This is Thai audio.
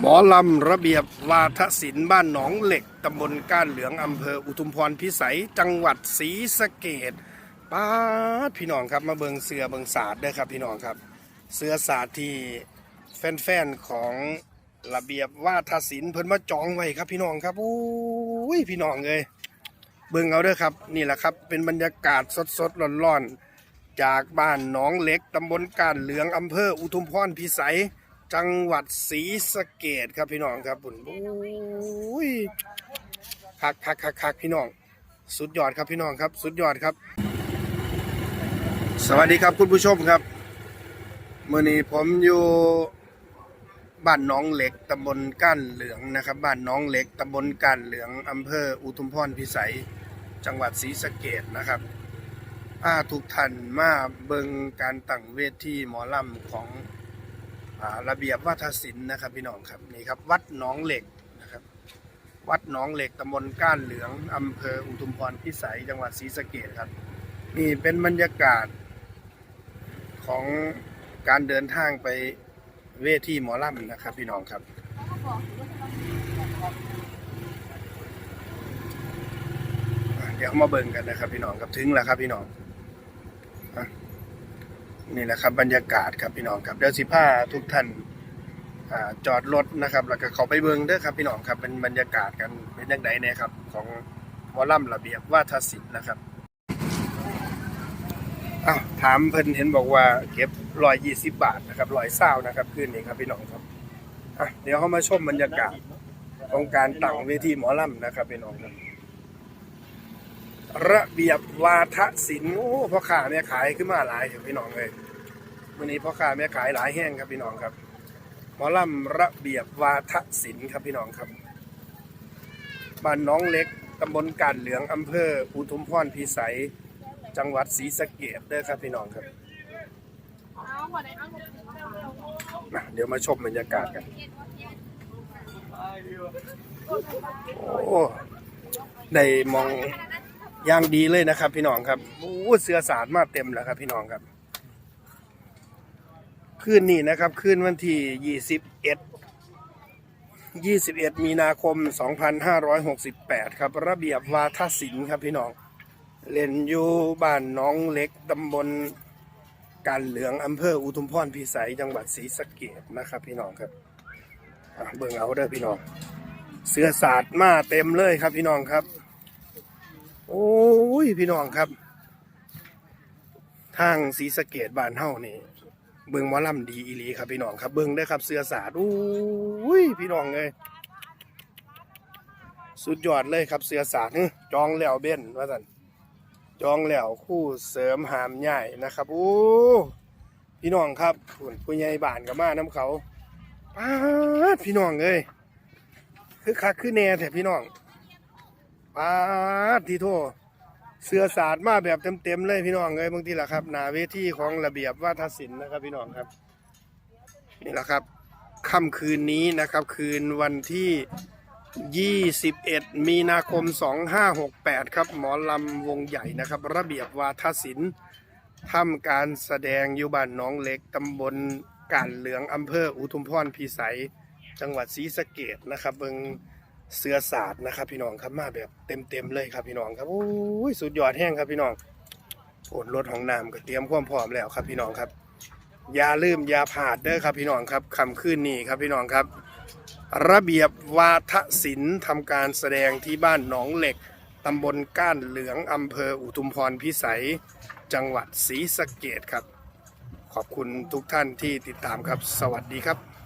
หมอลำระเบียบวาทศิลป์บ้านหนองเหล็ก ตำบลก้านเหลือง อำเภออุทุมพรพิสัย จังหวัดศรีสะเกดป้าดพี่น้องครับมาเบิงเสือเบิงศาสตร์ด้อครับพี่น้องครับ เสือศาสตร์ที่แฟนๆของระเบียบวาทศิลป์เพิ่นมาจองไว้ครับพี่น้องครับอุ้ยพี่น้องเลยเบิงเอาเด้อครับ นี่แหละครับ เป็นบรรยากาศสดๆร้อนๆจากบ้านหนองเหล็ก ตำบลก้านเหลือง อำเภออุทุมพรพิสัย จังหวัดศรีสะเกดครับพี่น้องครับบุญโอ้ยคักคักคักคักพี่น้อง สุดยอดครับพี่น้องครับ สุดยอดครับ สวัสดีครับคุณผู้ชมครับเมื่อนี้ผมอยู่บ้านน้องเหล็กตำบลก้านเหลืองนะครับ บ้านน้องเหล็กตำบลก้านเหลืองอำเภออุทุมพรพิสัย จังหวัดศรีสะเกดนะครับอาทุกท่านมาเบิงการตั้งเวทีหมอลำของ ระเบียบวัฒนศิลป์นะครับพี่น้องครับนี่ครับวัดหนองเหล็กนะครับ วัดหนองเหล็กตำบลก้านเหลืองอำเภออุทุมพรพิสัยจังหวัดศรีสะเกดครับนี่เป็นบรรยากาศของการเดินทางไปเวทีหมอลำนะครับ พี่น้องครับเดี๋ยวมาเบิ่งกันนะครับพี่น้องครับถึงแล้วครับพี่น้อง นี่แหละครับบรรยากาศครับพี่น้องครับเดี๋ยวสิพาทุกท่านอาจอดรถนะครับ แล้วก็เขาไปเบิ่งเด้อครับพี่น้องครับเป็นบรรยากาศกันเป็นยังไงเนี่ยครับ ของหมอลำระเบียบวาทศิลป์นะครับอ้าวถามเพิ่นเห็นบอกว่าเก็บร้อยยี่สิบบาทนะครับร้อยเศร้านะครับคืนนี้ครับพี่น้องครับอะเดี๋ยวเขามาชมบรรยากาศของการตั้งเวทีหมอลำนะครับพี่น้องครับ ระเบียบวาทศิลป์โอ้พ่อค้าแม่ขายขึ้นมาหลายครับพี่น้องเลยวันนี้พ่อค้าแม่ขายหลายแห้งครับพี่น้องครับหมอลำระเบียบวาทศิลป์ครับพี่น้องครับบ้านน้องเล็กตำบลกานเหลืองอำเภออุทุมพรพิสัย จังหวัดศรีสะเกษเด้อครับพี่น้องครับเดี๋ยวมาชมบรรยากาศกัน โอ้ได้มอง อย่างดีเลยนะครับ พี่น้องครับโอ้เสือสารมาเต็มแล้วครับ พี่น้องครับคืนนี้นะครับคืนวันที่ยี่สิบเอ็ดยี่สิบเอ็ดมีนาคมสองพันห้าร้อยหกสิบแปดครับ ระเบียบวาทศิลป์ครับพี่น้องเล่นอยู่บ้านน้องเล็กตำบลการเหลืองอำเภออุทุมพรพิสัยจังหวัดศรีสะเกดนะครับ พี่น้องครับเบิ่งเอาเด้อพี่น้อง เสือสาดมาเต็มเลยครับพี่น้องครับ โอ้ยพี่น้องครับ ทางศรีสะเกดบ้านเฮานี่เบิ่งหมอลำดีอีหลีครับพี่น้องครับ เบิ่งได้ครับเสือสาดโอ้ยพี่น้องเลยสุดยอดเลยครับเสือสาดจองแล้วเบ้นว่าสันจองแล้วคู่เสริมหามใหญ่นะครับโอ้พี่น้องครับคุณผู้ใหญ่บ้านกับมาน้ำเขาป้าพี่น้องเลยคือคักคือแน่แท้พี่น้อง ปาดทีโทเสือสาดมาแบบเต็มๆเลยพี่น้องเลยบางทีแหละครับหนาเวทีของระเบียบวาทศิลป์นะครับพี่น้องครับนี่แหละครับค่ำคืนนี้นะครับ คืนวันที่ 21 มีนาคม 2568 ครับ หมอลำวงใหญ่นะครับ ระเบียบวาทศิลป์ทำการแสดงอยู่บ้านน้องเล็กตำบลกานเหลืองอำเภออุทุมพรพิสัย จังหวัดศรีสะเกดนะครับเบิง เสือศาสตร์นะครับพี่น้องครับมาแบบเต็มๆเลยครับพี่น้องครับโอ้ยสุดยอดแห้งครับพี่น้องโอนรถของน้ำก็เตรียมความพร้อมแล้วครับพี่น้องครับอย่าลืมอย่าพลาดเด้อครับพี่น้องครับคำขึ้นนี้ครับพี่น้องครับ ระเบียบวาทศิลป์ทำการแสดงที่บ้านหนองเหล็กตำบลก้านเหลืองอำเภออุทุมพรพิสัย จังหวัดศรีสะเกดครับ ขอบคุณทุกท่านที่ติดตามครับ สวัสดีครับ